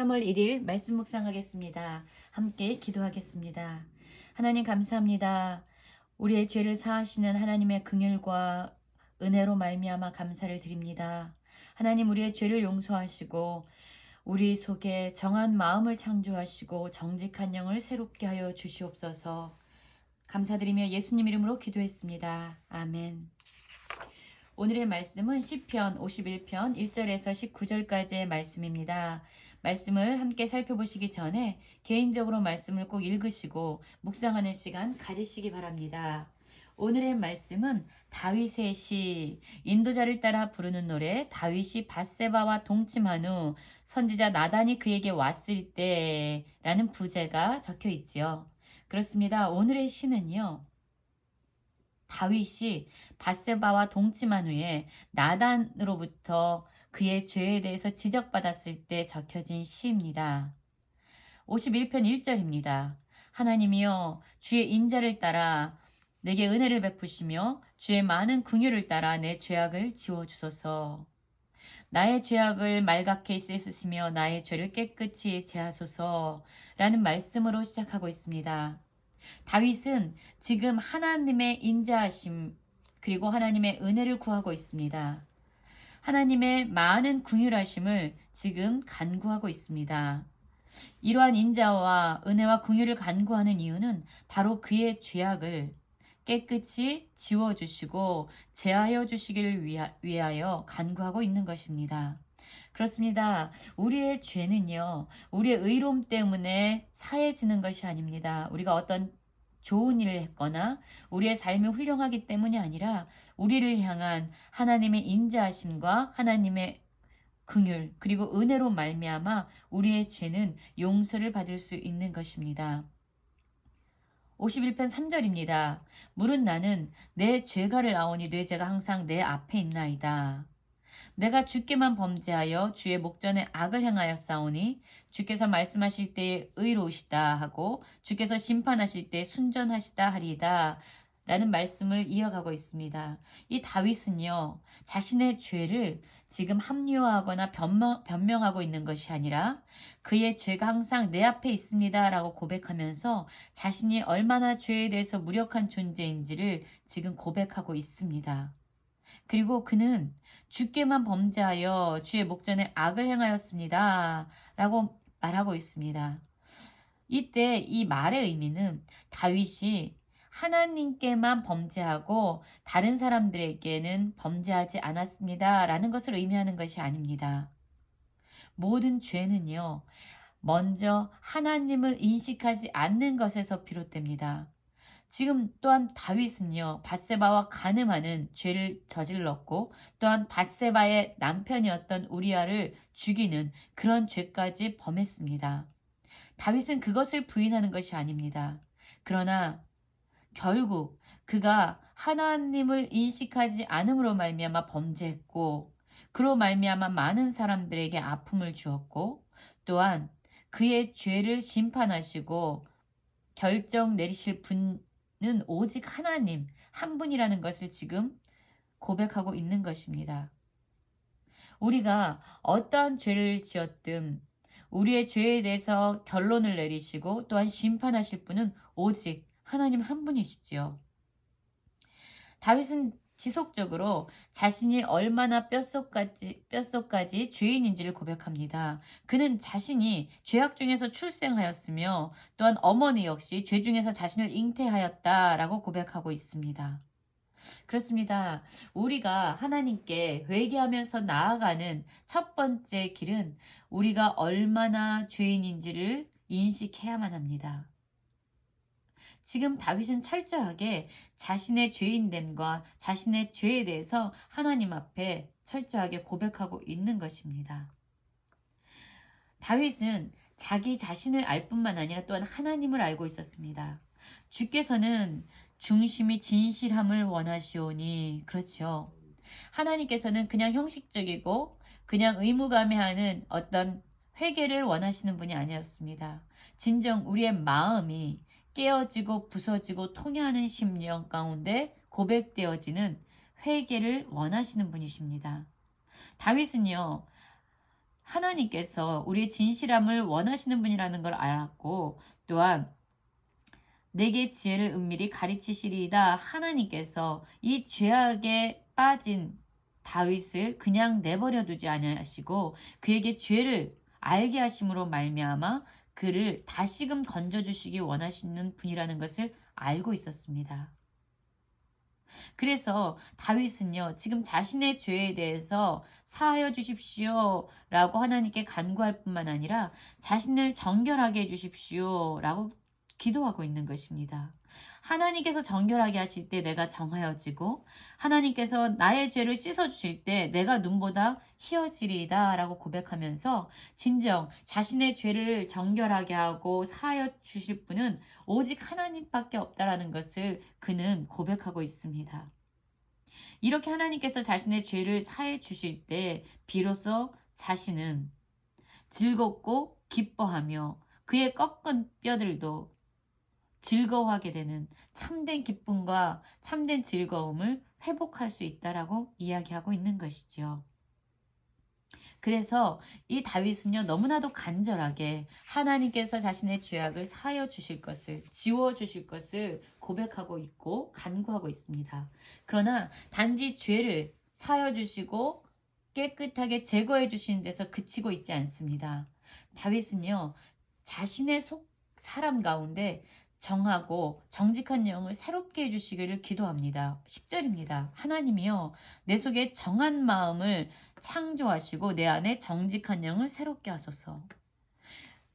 3월 1일 말씀 묵상하겠습니다. 함께 기도하겠습니다. 하나님 감사합니다. 우리의 죄를 사하시는 하나님의 긍휼과 은혜로 말미암아 감사를 드립니다. 하나님 우리의 죄를 용서하시고 우리 속에 정한 마음을 창조하시고 정직한 영을 새롭게 하여 주시옵소서. 감사드리며 예수님 이름으로 기도했습니다. 아멘. 오늘의 말씀은 시편 51편 1절에서 19절까지의 말씀입니다. 말씀을 함께 살펴보시기 전에 개인적으로 말씀을 꼭 읽으시고 묵상하는 시간 가지시기 바랍니다. 오늘의 말씀은 다윗의 시 인도자를 따라 부르는 노래 다윗이 바세바와 동침한 후 선지자 나단이 그에게 왔을 때라는 부제가 적혀 있지요. 그렇습니다. 오늘의 시는요. 다윗이 바세바와 동침한 후에 나단으로부터 그의 죄에 대해서 지적받았을 때 적혀진 시입니다. 51편 1절입니다. 하나님이여 주의 인자를 따라 내게 은혜를 베푸시며 주의 많은 긍휼을 따라 내 죄악을 지워 주소서. 나의 죄악을 말갛게 씻으시며 나의 죄를 깨끗이 제하소서라는 말씀으로 시작하고 있습니다. 다윗은 지금 하나님의 인자하심 그리고 하나님의 은혜를 구하고 있습니다. 하나님의 많은 궁휼하심을 지금 간구하고 있습니다. 이러한 인자와 은혜와 궁휼을 간구하는 이유는 바로 그의 죄악을 깨끗이 지워주시고 제하여 주시기를 위하여 간구하고 있는 것입니다. 그렇습니다. 우리의 죄는요, 우리의 의로움 때문에 사해지는 것이 아닙니다. 우리가 어떤 좋은 일을 했거나 우리의 삶이 훌륭하기 때문이 아니라 우리를 향한 하나님의 인자하심과 하나님의 긍휼 그리고 은혜로 말미암아 우리의 죄는 용서를 받을 수 있는 것입니다. 51편 3절입니다. 물은 나는 내 죄가를 아오니 내 죄가 항상 내 앞에 있나이다. 내가 주께만 범죄하여 주의 목전에 악을 행하였사오니 주께서 말씀하실 때 의로우시다 하고 주께서 심판하실 때 순전하시다 하리이다. 라는 말씀을 이어가고 있습니다. 이 다윗은요, 자신의 죄를 지금 합리화하거나 변명, 변명하고 있는 것이 아니라 그의 죄가 항상 내 앞에 있습니다. 라고 고백하면서 자신이 얼마나 죄에 대해서 무력한 존재인지를 지금 고백하고 있습니다. 그리고 그는 주께만 범죄하여 주의 목전에 악을 행하였습니다. 라고 말하고 있습니다. 이때 이 말의 의미는 다윗이 하나님께만 범죄하고 다른 사람들에게는 범죄하지 않았습니다. 라는 것을 의미하는 것이 아닙니다. 모든 죄는요, 먼저 하나님을 인식하지 않는 것에서 비롯됩니다. 지금 또한 다윗은요, 바세바와 가늠하는 죄를 저질렀고, 또한 바세바의 남편이었던 우리아를 죽이는 그런 죄까지 범했습니다. 다윗은 그것을 부인하는 것이 아닙니다. 그러나 결국 그가 하나님을 인식하지 않음으로 말미암아 범죄했고, 그로 말미암아 많은 사람들에게 아픔을 주었고, 또한 그의 죄를 심판하시고 결정 내리실 분 는 오직 하나님 한 분이라는 것을 지금 고백하고 있는 것입니다. 우리가 어떠한 죄를 지었든 우리의 죄에 대해서 결론을 내리시고 또한 심판하실 분은 오직 하나님 한 분이시지요. 다윗은 지속적으로 자신이 얼마나 뼛속까지, 뼛속까지 죄인인지를 고백합니다. 그는 자신이 죄악 중에서 출생하였으며 또한 어머니 역시 죄 중에서 자신을 잉태하였다라고 고백하고 있습니다. 그렇습니다. 우리가 하나님께 회개하면서 나아가는 첫 번째 길은 우리가 얼마나 죄인인지를 인식해야만 합니다. 지금 다윗은 철저하게 자신의 죄인됨과 자신의 죄에 대해서 하나님 앞에 철저하게 고백하고 있는 것입니다. 다윗은 자기 자신을 알 뿐만 아니라 또한 하나님을 알고 있었습니다. 주께서는 중심이 진실함을 원하시오니 그렇죠. 하나님께서는 그냥 형식적이고 그냥 의무감해하는 어떤 회개를 원하시는 분이 아니었습니다. 진정 우리의 마음이 깨어지고 부서지고 통해하는 심령 가운데 고백되어지는 회개를 원하시는 분이십니다. 다윗은요, 하나님께서 우리의 진실함을 원하시는 분이라는 걸 알았고 또한 내게 지혜를 은밀히 가르치시리이다 하나님께서 이 죄악에 빠진 다윗을 그냥 내버려 두지 아니하시고 그에게 죄를 알게 하심으로 말미암아 그를 다시금 건져 주시기 원하시는 분이라는 것을 알고 있었습니다. 그래서 다윗은요, 지금 자신의 죄에 대해서 사하여 주십시오 라고 하나님께 간구할 뿐만 아니라 자신을 정결하게 해주십시오 라고 기도하고 있는 것입니다. 하나님께서 정결하게 하실 때 내가 정하여지고 하나님께서 나의 죄를 씻어 주실 때 내가 눈보다 희어지리이다 라고 고백하면서 진정 자신의 죄를 정결하게 하고 사하여 주실 분은 오직 하나님밖에 없다라는 것을 그는 고백하고 있습니다. 이렇게 하나님께서 자신의 죄를 사해 주실 때 비로소 자신은 즐겁고 기뻐하며 그의 꺾은 뼈들도 즐거워하게 되는 참된 기쁨과 참된 즐거움을 회복할 수 있다라고 이야기하고 있는 것이지요. 그래서 이 다윗은요 너무나도 간절하게 하나님께서 자신의 죄악을 사여 주실 것을 지워 주실 것을 고백하고 있고 간구하고 있습니다. 그러나 단지 죄를 사여 주시고 깨끗하게 제거해 주시는 데서 그치고 있지 않습니다. 다윗은요 자신의 속 사람 가운데 정하고 정직한 영을 새롭게 해주시기를 기도합니다. 10절입니다. 하나님이여 내 속에 정한 마음을 창조하시고 내 안에 정직한 영을 새롭게 하소서.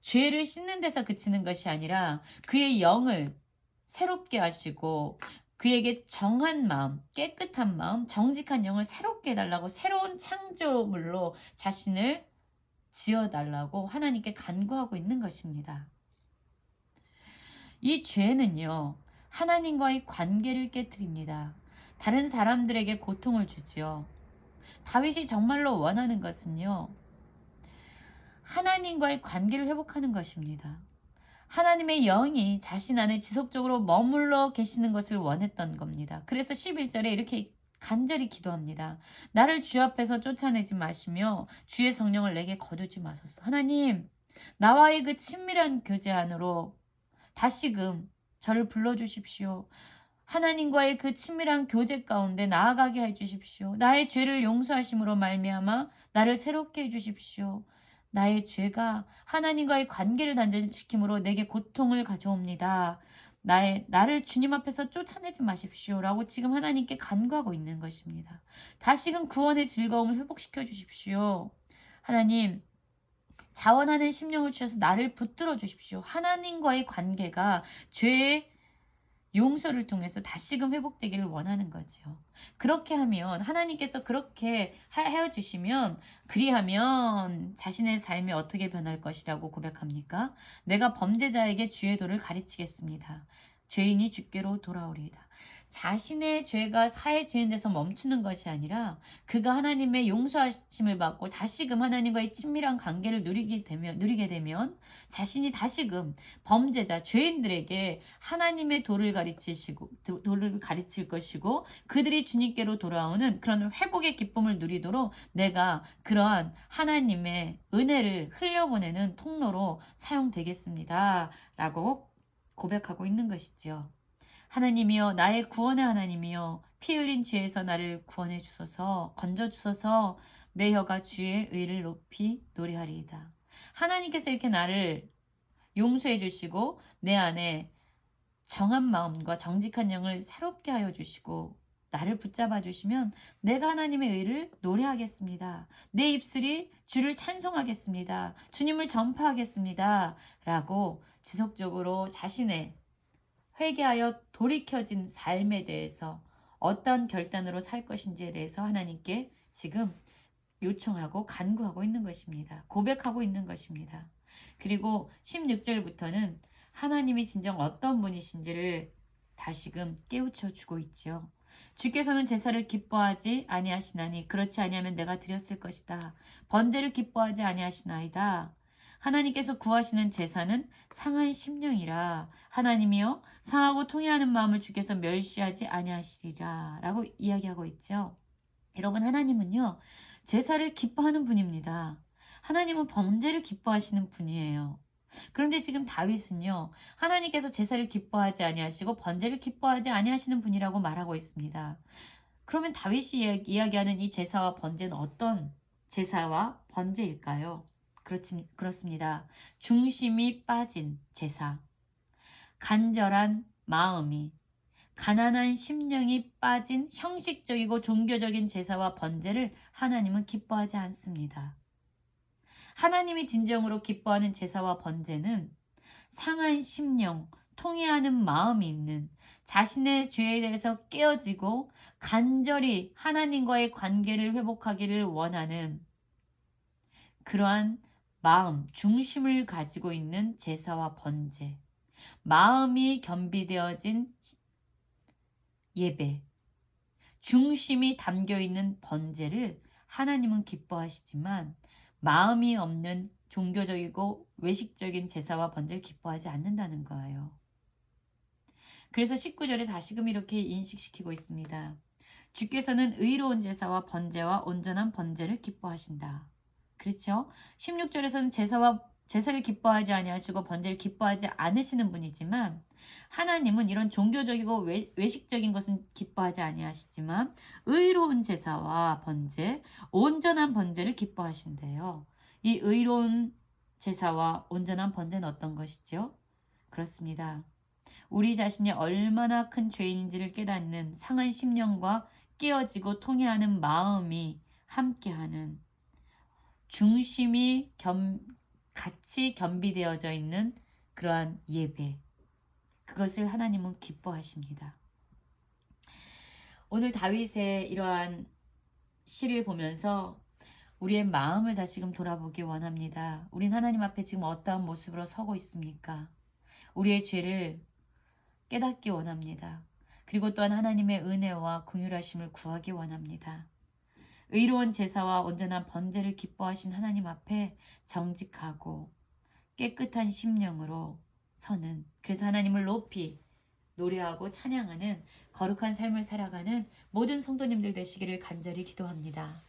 죄를 씻는 데서 그치는 것이 아니라 그의 영을 새롭게 하시고 그에게 정한 마음, 깨끗한 마음, 정직한 영을 새롭게 해달라고 새로운 창조물로 자신을 지어달라고 하나님께 간구하고 있는 것입니다. 이 죄는요, 하나님과의 관계를 깨뜨립니다. 다른 사람들에게 고통을 주지요. 다윗이 정말로 원하는 것은요, 하나님과의 관계를 회복하는 것입니다. 하나님의 영이 자신 안에 지속적으로 머물러 계시는 것을 원했던 겁니다. 그래서 11절에 이렇게 간절히 기도합니다. 나를 주 앞에서 쫓아내지 마시며 주의 성령을 내게 거두지 마소서. 하나님, 나와의 그 친밀한 교제 안으로 다시금 저를 불러주십시오. 하나님과의 그 친밀한 교제 가운데 나아가게 해 주십시오. 나의 죄를 용서하심으로 말미암아 나를 새롭게 해 주십시오. 나의 죄가 하나님과의 관계를 단절시킴으로 내게 고통을 가져옵니다. 나의 나를 주님 앞에서 쫓아내지 마십시오라고 지금 하나님께 간구하고 있는 것입니다. 다시금 구원의 즐거움을 회복시켜 주십시오. 하나님, 자원하는 심령을 주셔서 나를 붙들어 주십시오. 하나님과의 관계가 죄의 용서를 통해서 다시금 회복되기를 원하는 거죠. 그렇게 하면 하나님께서 그렇게 하여 주시면 그리하면 자신의 삶이 어떻게 변할 것이라고 고백합니까? 내가 범죄자에게 주의 도를 가르치겠습니다. 죄인이 주께로 돌아오리이다. 자신의 죄가 사해지는 데서 멈추는 것이 아니라 그가 하나님의 용서하심을 받고 다시금 하나님과의 친밀한 관계를 누리게 되면 누리게 되면 자신이 다시금 범죄자 죄인들에게 하나님의 도를 가르치시고 도를 가르칠 것이고 그들이 주님께로 돌아오는 그런 회복의 기쁨을 누리도록 내가 그러한 하나님의 은혜를 흘려보내는 통로로 사용되겠습니다 라고 고백하고 있는 것이죠. 하나님이여 나의 구원의 하나님이여 피 흘린 죄에서 나를 구원해 주소서 건져 주소서 내 혀가 주의 의를 높이 노래하리이다. 하나님께서 이렇게 나를 용서해 주시고 내 안에 정한 마음과 정직한 영을 새롭게 하여 주시고 나를 붙잡아 주시면 내가 하나님의 의를 노래하겠습니다. 내 입술이 주를 찬송하겠습니다. 주님을 전파하겠습니다. 라고 지속적으로 자신의 회개하여 돌이켜진 삶에 대해서 어떤 결단으로 살 것인지에 대해서 하나님께 지금 요청하고 간구하고 있는 것입니다. 고백하고 있는 것입니다. 그리고 16절부터는 하나님이 진정 어떤 분이신지를 다시금 깨우쳐 주고 있지요. 주께서는 제사를 기뻐하지 아니하시나니 그렇지 아니하면 내가 드렸을 것이다. 번제를 기뻐하지 아니하시나이다. 하나님께서 구하시는 제사는 상한 심령이라 하나님이여 상하고 통해하는 마음을 주께서 멸시하지 아니하시리라 라고 이야기하고 있죠. 여러분 하나님은요 제사를 기뻐하는 분입니다. 하나님은 범죄를 기뻐하시는 분이에요. 그런데 지금 다윗은요. 하나님께서 제사를 기뻐하지 아니하시고 번제를 기뻐하지 아니하시는 분이라고 말하고 있습니다. 그러면 다윗이 이야기하는 이 제사와 번제는 어떤 제사와 번제일까요? 그렇지, 그렇습니다. 중심이 빠진 제사. 간절한 마음이 가난한 심령이 빠진 형식적이고 종교적인 제사와 번제를 하나님은 기뻐하지 않습니다. 하나님이 진정으로 기뻐하는 제사와 번제는 상한 심령, 통회하는 마음이 있는 자신의 죄에 대해서 깨어지고 간절히 하나님과의 관계를 회복하기를 원하는 그러한 마음, 중심을 가지고 있는 제사와 번제, 마음이 겸비되어진 예배, 중심이 담겨 있는 번제를 하나님은 기뻐하시지만 마음이 없는 종교적이고 외식적인 제사와 번제를 기뻐하지 않는다는 거예요. 그래서 19절에 다시금 이렇게 인식시키고 있습니다. 주께서는 의로운 제사와 번제와 온전한 번제를 기뻐하신다. 그렇죠? 16절에서는 제사와 제사를 기뻐하지 아니하시고 번제를 기뻐하지 않으시는 분이지만 하나님은 이런 종교적이고 외, 외식적인 것은 기뻐하지 아니하시지만 의로운 제사와 번제, 온전한 번제를 기뻐하신대요. 이 의로운 제사와 온전한 번제는 어떤 것이죠? 그렇습니다. 우리 자신이 얼마나 큰 죄인인지를 깨닫는 상한 심령과 깨어지고 통해하는 마음이 함께하는 중심이 겸, 같이 겸비되어져 있는 그러한 예배. 그것을 하나님은 기뻐하십니다. 오늘 다윗의 이러한 시를 보면서 우리의 마음을 다시금 돌아보기 원합니다. 우린 하나님 앞에 지금 어떠한 모습으로 서고 있습니까? 우리의 죄를 깨닫기 원합니다. 그리고 또한 하나님의 은혜와 긍휼하심을 구하기 원합니다. 의로운 제사와 온전한 번제를 기뻐하신 하나님 앞에 정직하고 깨끗한 심령으로 서는 그래서 하나님을 높이 노래하고 찬양하는 거룩한 삶을 살아가는 모든 성도님들 되시기를 간절히 기도합니다.